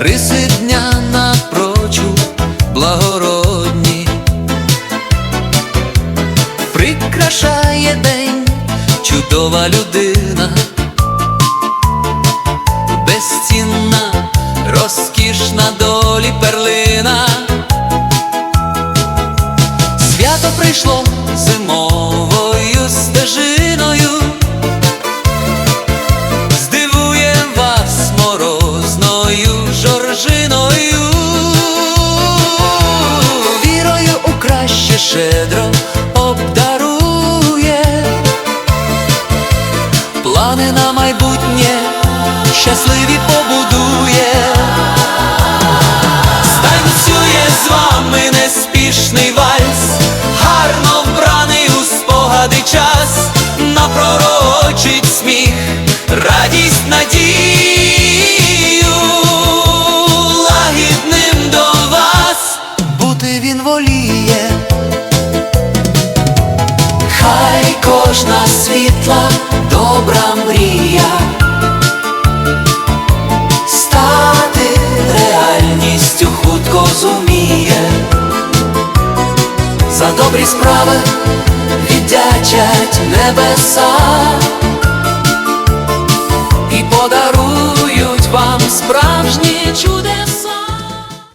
риси дня напрочуд благородні, прикрашає день чудова людина, безцінна, розкішна долі перлина, свято прийшло. Плани на майбутнє щасливі побудує. Станцює з вами неспішний вальс, гарно вбраний у спогади час, напророчить сміх, радість надію, лагідним до вас бути він воліє. Кожна світла, добра мрія стати реальністю хутко зуміє. За добрі справи віддячать небеса і подарують вам справжні чудеса.